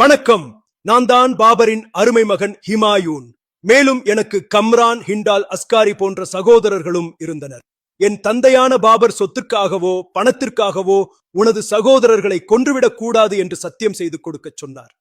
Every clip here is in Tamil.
வணக்கம். நான் தான் பாபரின் அருமை மகன் ஹிமாயூன். மேலும் எனக்கு கம்ரான் ஹிண்டால் அஸ்காரி போன்ற சகோதரர்களும் இருந்தனர். என் தந்தையான பாபர் சொத்துக்காகவோ பணத்திற்காகவோ உனது சகோதரர்களை கொன்றுவிடக் கூடாது என்று சத்தியம் செய்து கொடுக்கச் சொன்னார்.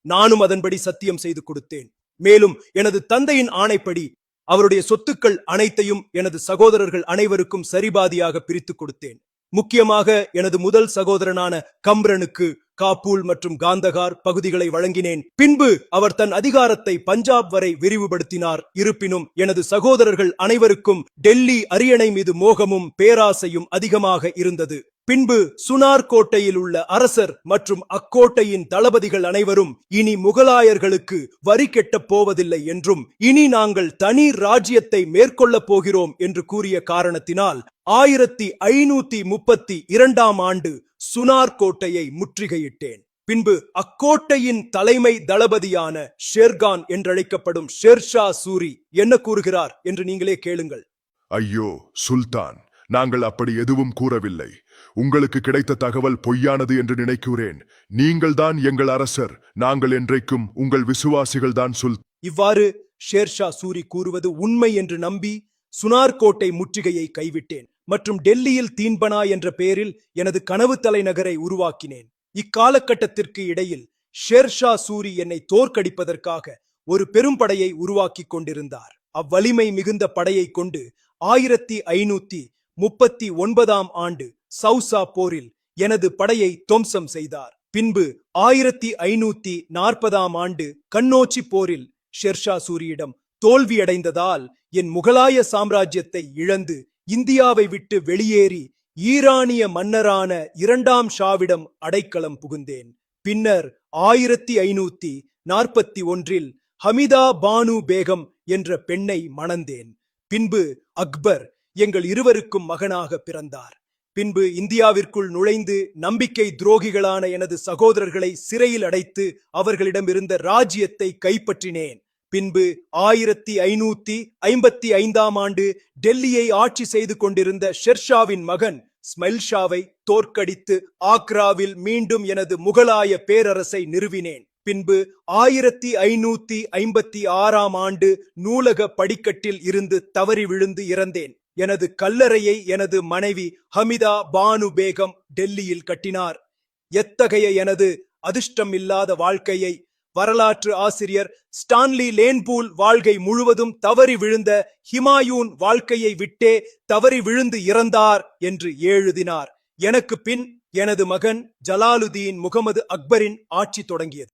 நானும் அதன்படி சத்தியம் செய்து கொடுத்தேன். மேலும் எனது தந்தையின் ஆணைப்படி அவருடைய சொத்துக்கள் அனைத்தையும் எனது சகோதரர்கள் அனைவருக்கும் சரிபாதியாக பிரித்துக் கொடுத்தேன். முக்கியமாக எனது முதல் சகோதரனான கம்ரனுக்கு காபூல் மற்றும் காந்தகார் பகுதிகளை வழங்கினேன். பின்பு அவர் தன் அதிகாரத்தை பஞ்சாப் வரை விரிவுபடுத்தினார். இருப்பினும் எனது சகோதரர்கள் அனைவருக்கும் டெல்லி அரியணை மீது மோகமும் பேராசையும் அதிகமாக இருந்தது. பின்பு சுனார் கோட்டையில் உள்ள அரசர் மற்றும் அக்கோட்டையின் தளபதிகள் அனைவரும் இனி முகலாயர்களுக்கு வரி கெட்டப் போவதில்லை என்றும் இனி நாங்கள் தனி ராஜ்யத்தை மேற்கொள்ளப் போகிறோம் என்று கூறிய காரணத்தினால் ஆயிரத்தி ஐநூத்தி முப்பத்தி இரண்டாம் ஆண்டு சுனார் கோட்டையை முற்றுகையிட்டேன். பின்பு அக்கோட்டையின் தலைமை தளபதியான ஷேர்கான் என்றழைக்கப்படும் ஷேர்ஷா சூரி என்ன கூறுகிறார் என்று நீங்களே கேளுங்கள். ஐயோ சுல்தான் நாங்கள் அப்படி எதுவும் கூறவில்லை. உங்களுக்கு கிடைத்த தகவல் பொய்யானது என்று நினைக்கிறேன். நீங்கள்தான் எங்கள் அரசர் நாங்கள் என்றைக்கும் உங்கள் விசுவாசிகள்தான் சுல். இவ்வாறு ஷேர்ஷா சூரி கூறுவது உண்மை என்று நம்பி சுனார் கோட்டை முற்றுகையை கைவிட்டேன். மற்றும் டெல்லியில் தீன்பனா என்ற பெயரில் எனது கனவு தலைநகரை உருவாக்கினேன். இக்காலகட்டத்திற்கு இடையில் ஷேர்ஷா சூரி என்னை தோற்கடிப்பதற்காக ஒரு பெரும் படையை உருவாக்கி கொண்டிருந்தார். அவ்வலிமை மிகுந்த படையை கொண்டு ஆயிரத்தி ஐநூத்தி முப்பத்தி ஒன்பதாம் ஆண்டு சவுசா போரில் எனது படையை துவம்சம் செய்தார். பின்பு ஆயிரத்தி ஐநூத்தி நாற்பதாம் ஆண்டு கண்ணோச்சி போரில் ஷெர்ஷா சூரியிடம் தோல்வியடைந்ததால் என் முகலாய சாம்ராஜ்யத்தை இழந்து இந்தியாவை விட்டு வெளியேறி ஈரானிய மன்னரான இரண்டாம் ஷாவிடம் அடைக்கலம் புகுந்தேன். பின்னர் ஆயிரத்தி ஐநூத்தி நாற்பத்தி ஒன்றில் ஹமிதா பானு பேகம் என்ற பெண்ணை மணந்தேன். பின்பு அக்பர் எங்கள் இருவருக்கும் மகனாக பிறந்தார். பின்பு இந்தியாவிற்குள் நுழைந்து நம்பிக்கை துரோகிகளான எனது சகோதரர்களை சிறையில் அடைத்து அவர்களிடமிருந்த ராஜ்யத்தை கைப்பற்றினேன். பின்பு ஆயிரத்தி ஐநூத்தி ஐம்பத்தி ஐந்தாம் ஆண்டு டெல்லியை ஆட்சி செய்து கொண்டிருந்த ஷெர்ஷாவின் மகன் ஸ்மெல்ஷாவை தோற்கடித்து ஆக்ராவில் மீண்டும் எனது முகலாய பேரரசை நிறுவினேன். பின்பு ஆயிரத்தி ஐநூத்தி ஐம்பத்தி ஆறாம் ஆண்டு நூலக படிக்கட்டில் இருந்து தவறி விழுந்து இறந்தேன். எனது கல்லறையை எனது மனைவி ஹமிதா பானு பேகம் டெல்லியில் கட்டினார். எத்தகைய எனது அதிர்ஷ்டம் இல்லாத வாழ்க்கையை வரலாற்று ஆசிரியர் ஸ்டான்லி லேன்பூல் வாழ்க்கை முழுவதும் தவறி விழுந்த ஹிமாயூன் வாழ்க்கையை விட்டே தவறி விழுந்து இறந்தார் என்று எழுதினார். எனக்கு பின் எனது மகன் ஜலாலுதீன் முகமது அக்பரின் ஆட்சி தொடங்கியது.